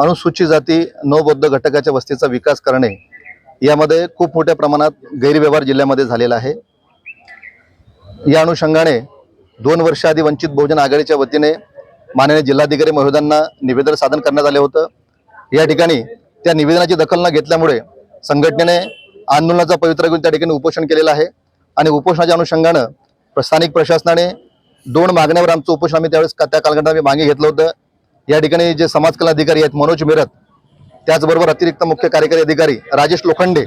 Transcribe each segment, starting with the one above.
अनुसूचित जाती नवबौद्ध घटकाच्या वस्तीचा विकास करणे यामध्ये खूप मोठ्या प्रमाणात गैरव्यवहार जिल्ह्यामध्ये झालेला आहे. या अनुषंगाने दोन वर्ष आधी वंचित बहुजन आघाडीच्या वतीने माननीय जिल्हाधिकारी महोदयांना निवेदन सादर करण्यात आले होतं. या ठिकाणी त्या निवेदनाची दखल न घेतल्यामुळे संघटनेने आंदोलनाचा पवित्र घेऊन त्या ठिकाणी उपोषण केलेलं आहे आणि उपोषणाच्या अनुषंगानं स्थानिक प्रशासनाने दोन मागण्यावर आमचं उपोषण आम्ही त्यावेळेस त्या कालखंडात आम्ही मागे घेतलं होतं. या ठिकाणी जे समाज कल्याण अधिकारी आहेत मनोज मिरत त्याचबरोबर अतिरिक्त मुख्य कार्यकारी अधिकारी राजेश लोखंडे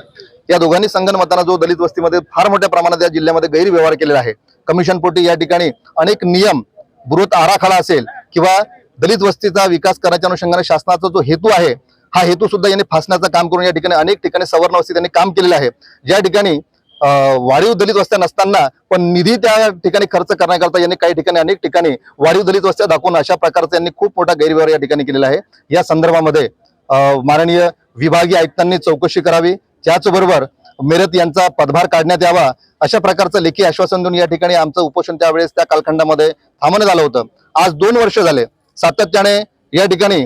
या दोघांनी संगनमताना जो दलित वस्तीमध्ये फार मोठ्या प्रमाणात या जिल्ह्यामध्ये गैरव्यवहार केलेला आहे. कमिशन पोटी या ठिकाणी अनेक नियम बृहत आराखडा असेल किंवा दलित वस्तीचा विकास करण्याच्या अनुषंगाने शासनाचा जो हेतू आहे हा हेतू सुद्धा यांनी फासण्याचं काम करून या ठिकाणी अनेक ठिकाणी सवर्ण वस्ती त्यांनी काम केलेलं आहे. ज्या ठिकाणी वाढीव दलित वस्त्या नसताना पण निधी त्या ठिकाणी खर्च करण्याकरता यांनी काही ठिकाणी अनेक ठिकाणी वाढीव दलित वस्त्या दाखवून अशा प्रकारचा यांनी खूप मोठा गैरव्यवहार या ठिकाणी केलेला आहे. या संदर्भामध्ये माननीय विभागीय आयुक्तांनी चौकशी करावी. त्याचबरोबर मेरत यांचा पदभार काढण्यात यावा अशा प्रकारचं लेखी आश्वासन देऊन या ठिकाणी आमचं उपोषण त्यावेळेस त्या कालखंडामध्ये थांबवण्यात आलं होतं. आज दोन वर्ष झाले. सातत्याने या ठिकाणी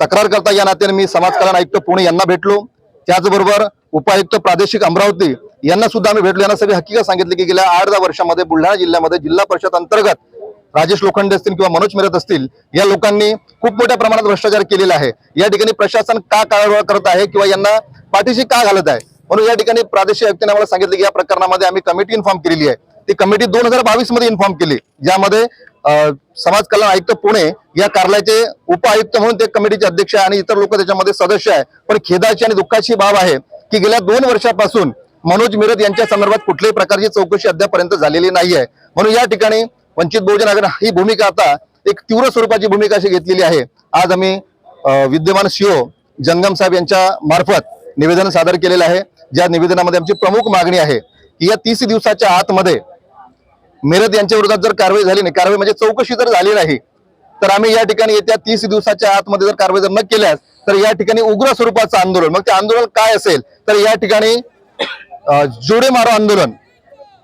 तक्रार करता या नात्याने मी समाज कल्याण आयुक्त पुणे यांना भेटलो. त्याचबरोबर उपायुक्त प्रादेशिक अमरावती यांना सुद्धा आम्ही भेटलो. यांना सगळी हकीकत सांगितली की गेल्या आठ दहा वर्षामध्ये बुलढाणा जिल्ह्यामध्ये जिल्हा परिषद अंतर्गत राजेश लोखंडे असतील किंवा मनोज मिरत असतील या लोकांनी खूप मोठ्या प्रमाणात भ्रष्टाचार केलेला आहे. या ठिकाणी प्रशासन का कारवाई करत आहे किंवा यांना पाठीशी का घालत आहे? म्हणून या ठिकाणी प्रादेशिक आयुक्तांनी आम्हाला सांगितलं की या प्रकरणामध्ये आम्ही कमिटी इन्फॉर्म केलेली आहे. ती कमिटी दोन हजार बावीसमध्ये इन्फॉर्म केली. ज्यामध्ये समाज कल्याण आयुक्त पुणे या कार्यालयाचे उपआयुक्त म्हणून ते कमिटीचे अध्यक्ष आहे आणि इतर लोक त्याच्यामध्ये सदस्य आहे. पण खेदाची आणि दुःखाची बाब आहे की गेल्या दोन वर्षापासून मनोज मिरत यांच्या संदर्भात कुठल्याही प्रकारची चौकशी अद्यापर्यंत झालेली नाही आहे म्हणून या ठिकाणी वंचित बहुजन आघाडी ही भूमिका आता एक तीव्र स्वरूपाची भूमिका अशी घेतलेली आहे. आज आम्ही विद्यमान सीओ जंगम साहेब यांच्या मार्फत निवेदन सादर केलेलं आहे. ज्या निवेदनामध्ये आमची प्रमुख मागणी आहे की या तीस दिवसाच्या आतमध्ये मिरत यांच्या विरोधात जर कारवाई झाली नाही कारवाई म्हणजे चौकशी जर झाली नाही तर आम्ही या ठिकाणी येत्या तीस दिवसाच्या आतमध्ये जर कारवाई जर न केल्यास तर या ठिकाणी उग्र स्वरूपाचं आंदोलन मग ते आंदोलन काय असेल? तर या ठिकाणी जोडे मारो आंदोलन.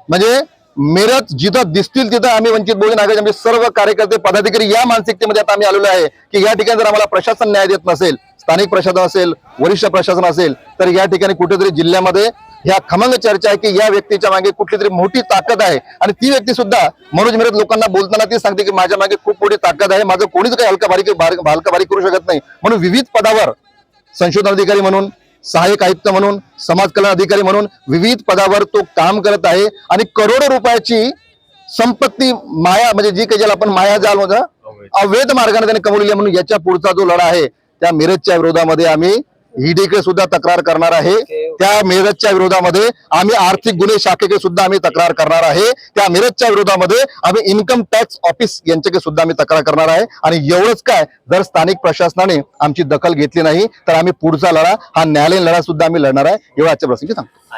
म्हणजे मेरत जिथं दिसतील तिथं आम्ही वंचित बहुजन आघाडी आमचे सर्व कार्यकर्ते पदाधिकारी या मानसिकतेमध्ये आता आम्ही आलेलो आहे की या ठिकाणी जर आम्हाला प्रशासन न्याय देत नसेल स्थानिक प्रशासन असेल वरिष्ठ प्रशासन असेल तर या ठिकाणी कुठेतरी जिल्ह्यामध्ये ह्या खमंग चर्चा आहे की या व्यक्तीच्या मागे कुठली तरी मोठी ताकद आहे. आणि ती व्यक्ती सुद्धा मनोज मिरत लोकांना बोलताना ती सांगते की माझ्या मागे खूप मोठी ताकद आहे माझं कोणीच काही हलका बारीक बारीक करू शकत नाही. म्हणून विविध पदावर संशोधन अधिकारी म्हणून सहाय्यक आयुक्त म्हणून समाज कल्याण अधिकारी म्हणून विविध पदावर तो काम करत आहे आणि करोडो रुपयाची संपत्ती माया म्हणजे जी काही ज्याला आपण माया जाल होतं अवैध. मार्गाने त्याने कमवलेली म्हणून याच्या पुढचा जो लढा आहे त्या मिरजच्या विरोधामध्ये आम्ही ईडीकडे सुद्धा तक्रार करणार आहे. त्या मिरजच्या विरोधामध्ये आम्ही आर्थिक गुन्हे शाखेकडे सुद्धा आम्ही तक्रार करणार आहे. त्या मिरजच्या विरोधामध्ये आम्ही इन्कम टॅक्स ऑफिस यांच्याकडे सुद्धा आम्ही तक्रार करणार आहे. आणि एवढंच काय जर स्थानिक प्रशासनाने आमची दखल घेतली नाही तर आम्ही पुढचा लढा हा न्यायालयीन लढा सुद्धा आम्ही लढणार आहे. एवढं आजच्या प्रसंगी सांगतो.